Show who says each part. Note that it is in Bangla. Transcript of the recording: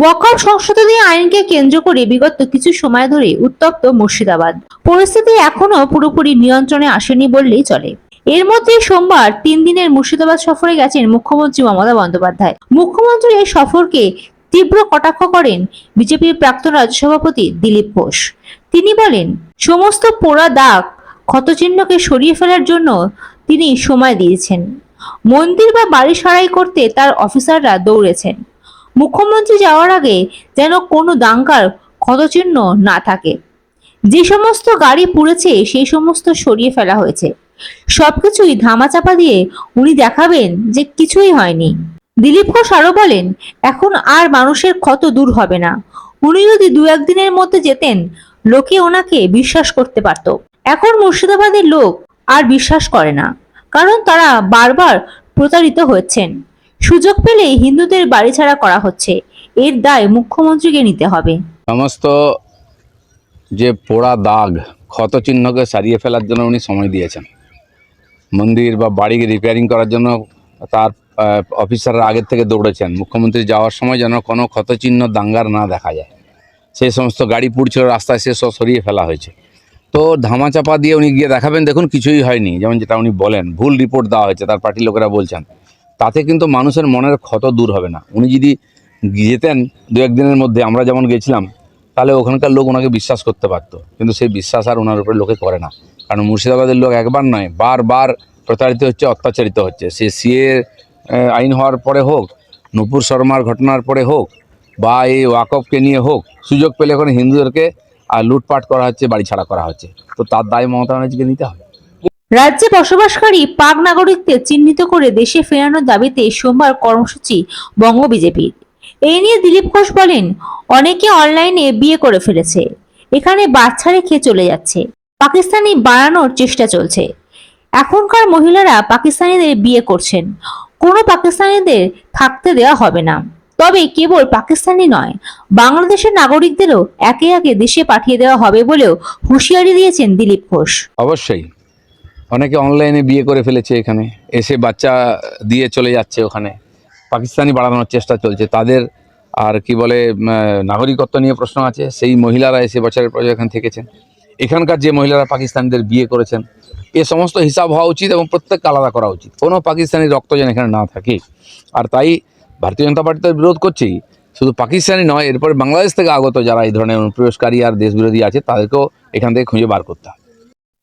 Speaker 1: ওয়াকআউট সংশোধনী আইনকে কেন্দ্র করে বিগত কিছু সময় ধরে উত্তপ্ত মুর্শিদাবাদ। পরিস্থিতি এখনও পুরোপুরি নিয়ন্ত্রণে আসেনি বললেই চলে। এর মধ্যে সোমবার তিন দিনের মুর্শিদাবাদ সফরে গেছেন মুখ্যমন্ত্রী মমতা বন্দ্যোপাধ্যায়। মুখ্যমন্ত্রীর এই সফরকে তীব্র কটাক্ষ করেন বিজেপির প্রাক্তন রাজ্য সভাপতি দিলীপ ঘোষ। তিনি বলেন, সমস্ত পোড়া দাগ ক্ষতচিহ্নকে সরিয়ে ফেলার জন্য তিনি সময় দিয়েছেন। মন্দির বা বাড়ি সারাই করতে তার অফিসাররা দৌড়েছেন। মুখ্যমন্ত্রী যাওয়ার আগে যেন কোনো দাঙ্গার ক্ষতচিহ্ন না থাকে। যে সমস্ত গাড়ি পুড়েছে, সেই সমস্ত সরিয়ে ফেলা হয়েছে। সবকিছুই ধামাচাপা দিয়ে উনি দেখাবেন যে কিছুই হয়নি। দিলীপ ঘোষ আরও বলেন, এখন আর মানুষের ক্ষত দূর হবে না। উনি যদি দু একদিনের মধ্যে যেতেন, লোকে ওনাকে বিশ্বাস করতে পারত। এখন মুর্শিদাবাদের লোক আর বিশ্বাস করে না, কারণ তারা বারবার প্রতারিত হচ্ছেন সুযোগ পেলেই হিন্দুদের বাড়িছাড়া করা হচ্ছে। এর দায় মুখ্যমন্ত্রীকে নিতে হবে।
Speaker 2: সমস্ত যে পোড়া দাগ, ক্ষত চিহ্নকে সারিয়ে ফেলার জন্য উনি সময় দিয়েছেন। মন্দির বা বাড়ি রিপেয়ারিং করার জন্য তার অফিসাররা আগের থেকে দৌড়েছেন। মুখ্যমন্ত্রী যাওয়ার সময় যেন কোনো ক্ষতচিহ্ন দাঙ্গার না দেখা যায়। সেই সমস্ত গাড়ি পুড়ছিল, রাস্তায় সে সরিয়ে ফেলা হয়েছে। তো ধামাচাপা দিয়ে উনি গিয়ে দেখাবেন, দেখুন কিছুই হয়নি। যেমন যেটা উনি বলেন, ভুল রিপোর্ট দেওয়া হয়েছে, তার পার্টির লোকেরা বলছেন। তাতে কিন্তু মানুষের মনের ক্ষত দূর হবে না। উনি যদি যেতেন দু একদিনের মধ্যে, আমরা যেমন গেছিলাম, তাহলে ওখানকার লোক ওনাকে বিশ্বাস করতে পারতো। কিন্তু সেই বিশ্বাস আর ওনার উপরে লোকে করে না। কারণ মুর্শিদাবাদের লোক একবার নয়, বারবার প্রতারিত হচ্ছে, অত্যাচারিত হচ্ছে। সে সিএ আইন হওয়ার পরে হোক, নুপুর শর্মার ঘটনার পরে হোক, বা এই ওয়াকফকে নিয়ে হোক, সুযোগ পেলে এখন হিন্দুদেরকে আর লুটপাট করা হচ্ছে, বাড়ি ছাড়া করা হচ্ছে। তো তার দায় মমতা ব্যানার্জিকে নিতে হবে।
Speaker 1: রাজ্যে বসবাসকারী পাক নাগরিকদের চিহ্নিত করে দেশে ফেরানোর দাবিতে সোমবার কর্মসূচি বঙ্গ বিজেপির এই নিয়ে দিলীপ ঘোষ বলেন, অনেকে অনলাইনে বিয়ে করে ফেলেছে। এখানে বাচ্চা রেখে চলে যাচ্ছে। পাকিস্তানি বাড়ানোর চেষ্টা চলছে। এখনকার মহিলারা পাকিস্তানিদের বিয়ে করছেন। কোনো পাকিস্তানিদের থাকতে দেওয়া হবে না। তবে কেবল পাকিস্তানি নয়, বাংলাদেশের নাগরিকদেরও একে একে দেশে পাঠিয়ে দেওয়া হবে বলেও হুঁশিয়ারি দিয়েছেন দিলীপ ঘোষ।
Speaker 2: অবশ্যই। অনেকে অনলাইনে বিয়ে করে ফেলেছে এখানে। এসে বাচ্চা দিয়ে চলে যাচ্ছে ওখানে। পাকিস্তানি বাড়ানোর চেষ্টা চলছে। তাদের আর কি বলে নাগরিকত্ব নিয়ে প্রশ্ন আছে। সেই মহিলারা এসে বছরের পর এখানে থেকেছেন। এখানকার যে মহিলারা পাকিস্তানিদের বিয়ে করেছেন, এ সমস্ত হিসাব হওয়া উচিত এবং প্রত্যেককে আলাদা করা উচিত। কোনো পাকিস্তানি রক্ত যেন এখানে না থাকে। আর তাই ভারতীয় জনতা পার্টি তো বিরোধ করছেই। শুধু পাকিস্তানি নয়, এরপরে বাংলাদেশ থেকে আগত যারা এই ধরনের অনুপ্রবেশকারী আর দেশবিরোধী আছে, তাদেরকেও এখান থেকে খুঁজে বার করতে হবে।